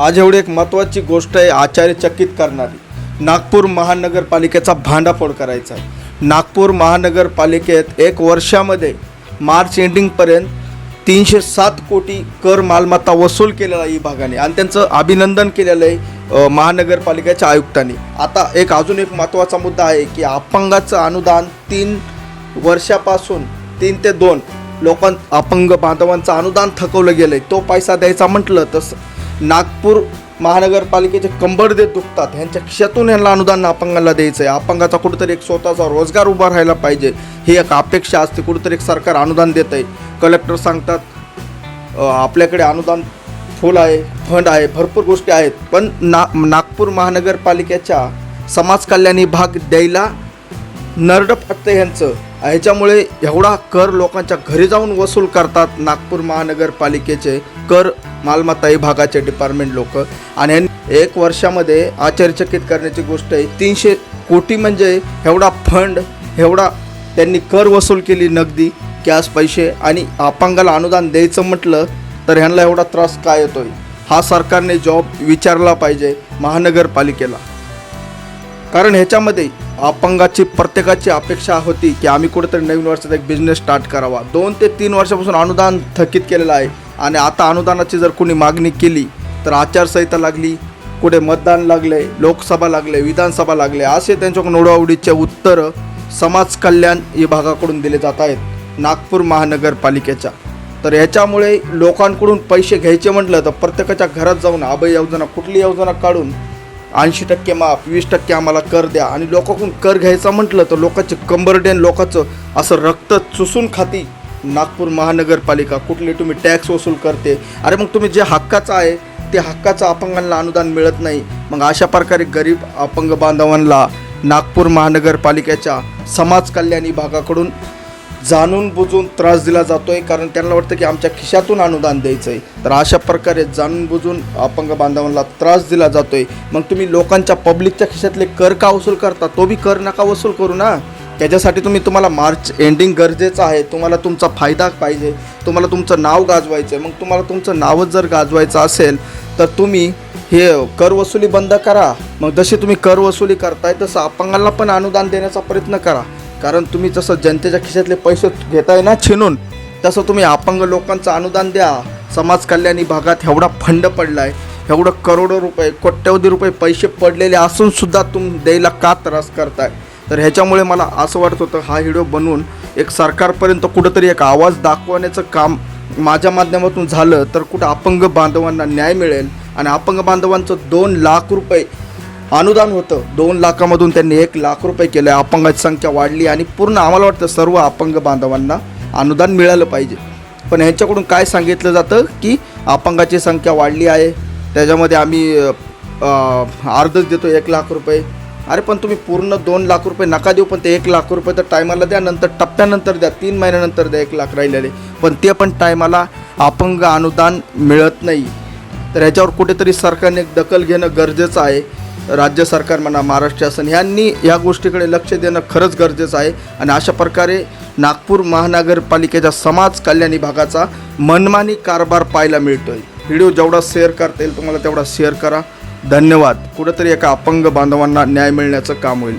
आज एवढी एक महत्त्वाची गोष्ट आहे आचार्यचकित करणारी. नागपूर महानगरपालिकेचा भांडाफोड करायचा आहे. नागपूर महानगरपालिकेत एक वर्षामध्ये मार्च एंडिंगपर्यंत तीनशे सात कोटी कर मालमत्ता वसूल केलेला आहे विभागाने. आणि त्यांचं अभिनंदन केलेलं आहे महानगरपालिकेच्या आयुक्तांनी. आता एक अजून एक महत्त्वाचा मुद्दा आहे की अपंगाचं अनुदान तीन वर्षापासून तीन ते दोन लोकां अपंग बांधवांचं अनुदान थकवलं गेलं आहे तो पैसा द्यायचा म्हटलं तसं नागपूर महानगरपालिकेचे कंबर देत दुखतात. ह्यांच्या खिशातून ह्यांना अनुदान अपंगाला द्यायचं आहे अपंगाचा कुठंतरी एक स्वतःचा रोजगार उभा राहायला पाहिजे. ही एक अपेक्षा असते. कुठंतरी एक सरकार अनुदान देत आहे कलेक्टर सांगतात आपल्याकडे अनुदान फुल आहे फंड आहे भरपूर गोष्टी आहेत. पण ना नागपूर महानगरपालिकेच्या समाज कल्याण विभाग द्यायला नरड फक्त ह्यांचं. ह्याच्यामुळे एवढा कर लोकांच्या घरी जाऊन वसूल करतात नागपूर महानगरपालिकेचे कर मालमत्ता विभागाचे डिपार्टमेंट लोक. आणि एक वर्षामध्ये आश्चर्यचकित करण्याची गोष्ट आहे. तीनशे कोटी म्हणजे एवढा फंड एवढा त्यांनी कर वसूल केली नगदी कॅश पैसे आणि अपंगाला अनुदान द्यायचं म्हटलं तर ह्यांना एवढा त्रास काय येतोय हा सरकारने जॉब विचारला पाहिजे महानगरपालिकेला. कारण ह्याच्यामध्ये अपंगाची प्रत्येकाची अपेक्षा होती की आम्ही कुठेतरी नवीन वर्षात एक बिझनेस स्टार्ट करावा. दोन ते तीन वर्षापासून अनुदान थकीत केलेलं आहे आणि आता अनुदानाची जर कोणी मागणी केली तर आचारसंहिता लागली कुठे मतदान लागले लोकसभा लागले विधानसभा लागले असे त्यांच्याकडून ओढाओढीचे उत्तरं समाज कल्याण विभागाकडून दिले जात आहेत नागपूर महानगरपालिकेच्या. तर ह्याच्यामुळे लोकांकडून पैसे घ्यायचे म्हटलं तर प्रत्येकाच्या घरात जाऊन अभय योजना कुठली योजना काढून ऐंशी टक्के माफ वीस टक्के आम्हाला कर द्या. आणि लोकांकडून कर घ्यायचा म्हटलं तर लोकांचे कंबरडेन लोकांचं असं रक्त चुसून खाती. नागपूर महानगरपालिका कुठले तुम्ही टॅक्स वसूल करते. अरे मग तुम्ही जे हक्काचं आहे ते हक्काचं अपंगांना अनुदान मिळत नाही. मग अशा प्रकारे गरीब अपंग बांधवांना नागपूर महानगरपालिकेच्या समाज कल्याण विभागाकडून जाणून बुजून त्रास दिला जातोय कारण त्यांना वाटतं की आमच्या खिशातून अनुदान द्यायचं आहे तर अशा प्रकारे जाणून बुजून अपंग बांधवांना त्रास दिला जातोय. मग तुम्ही लोकांच्या पब्लिकच्या खिशातले कर का वसूल करता? तो बी कर नका वसूल करू ना. त्याच्यासाठी तुम्ही तुम्हाला मार्च एंडिंग गरजेचं आहे. तुम्हाला तुमचा फायदा पाहिजे. तुम्हाला तुमचं नाव गाजवायचं आहे मग तुम्हाला तुमचं नावच जर गाजवायचं असेल तर तुम्ही हे कर वसुली बंद करा. मग जशी तुम्ही कर वसुली करताय तसं अपंगांना पण अनुदान देण्याचा प्रयत्न करा. कारण तुम्ही जसं जनतेच्या खिशातले पैसे घेताय ना छिनून तसं तुम्ही अपंग लोकांचं अनुदान द्या. समाज कल्याण विभागात एवढा फंड पडला आहे एवढं करोडो रुपये कोट्यवधी रुपये पैसे पडलेले असून सुद्धा तुम द्यायला का त्रास करताय? तर ह्याच्यामुळे मला असं वाटत होतं हा व्हिडिओ बनवून एक सरकारपर्यंत कुठंतरी एक आवाज दाखवण्याचं काम माझ्या माध्यमातून झालं तर कुठं अपंग बांधवांना न्याय मिळेल आणि अपंग बांधवांचं दोन लाख रुपये अनुदान होतं. दोन लाखामधून त्यांनी एक लाख रुपये केले. अपंगाची संख्या वाढली आणि पूर्ण आम्हाला वाटतं सर्व अपंग बांधवांना अनुदान मिळालं पाहिजे. पण ह्यांच्याकडून काय सांगितलं जातं की अपंगाची संख्या वाढली आहे. त्याच्यामध्ये आम्ही अर्धच देतो एक लाख रुपये. अरे पण तुम्ही पूर्ण दोन लाख रुपये नका देऊ पण ते एक लाख रुपये तर टायमाला द्या. नंतर टप्प्यानंतर द्या. तीन महिन्यानंतर द्या एक लाख राहिलेले. पण ते पण टायमाला अपंग अनुदान मिळत नाही. तर ह्याच्यावर कुठेतरी सरकारने एक दखल घेणं गरजेचं आहे. राज्य सरकार म्हणा महाराष्ट्र शासन ह्यांनी या गोष्टीकडे लक्ष देणं खरंच गरजेचं आहे. आणि अशा प्रकारे नागपूर महानगरपालिकेच्या समाज कल्याण विभागाचा मनमानी कारभार पाहायला मिळतोय. व्हिडिओ जेवढा शेअर करता येईल तुम्हाला तेवढा शेअर करा. धन्यवाद. कुठंतरी एका अपंग बांधवांना न्याय मिळण्याचं काम होईल.